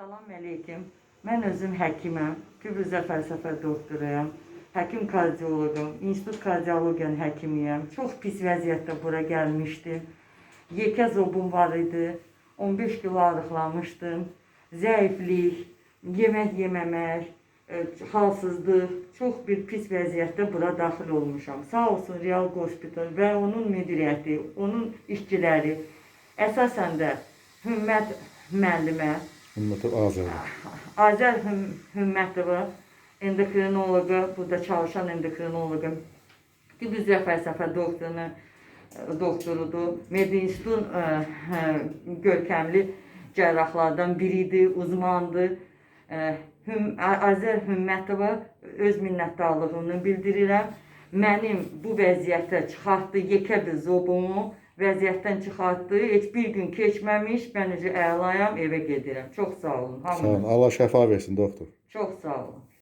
Salam əleykum. Mən özüm həkiməm. Firuzə fəlsəfə doktoruyam. Həkim kardioloqum, institut kardiologiyanın həkimiyəm. Çox pis vəziyyətdə bura gəlmişdim. Yekə zobum var idi. 15 kilo arıqlamışdım. Zəiflik, yemək yeməmək, e, halsızlıq, çox bir pis vəziyyətdə bura daxil olmuşam. Sağ olsun Real Hospital və onun müdiriyyəti, onun işçiləri əsasən də Hümmət müəllimə, Ümmeti Azeri. Azər Hüm- Hümmətova, endokrinoloqa, burada çalışan endokrinoloqum, tibb üzrə fəlsəfə doktorunu, e, doktorudur. Medinstitutun ə, ə, görkəmli cərrahlardan biridir, uzmandır. Ə, Hüm, A- Azər Hümmətova öz minnətdarlığımı bildirirəm. Mənim bu vəziyyətə çıxartdı yekə bir zobumu vəziyyətdən çıxartdı. Heç bir gün keçməmiş, mən necə əlayam evə gedirəm. Çox sağ olun. Sağ Hamınız. olun. Allah şəfa versin doktor. Çox sağ olun.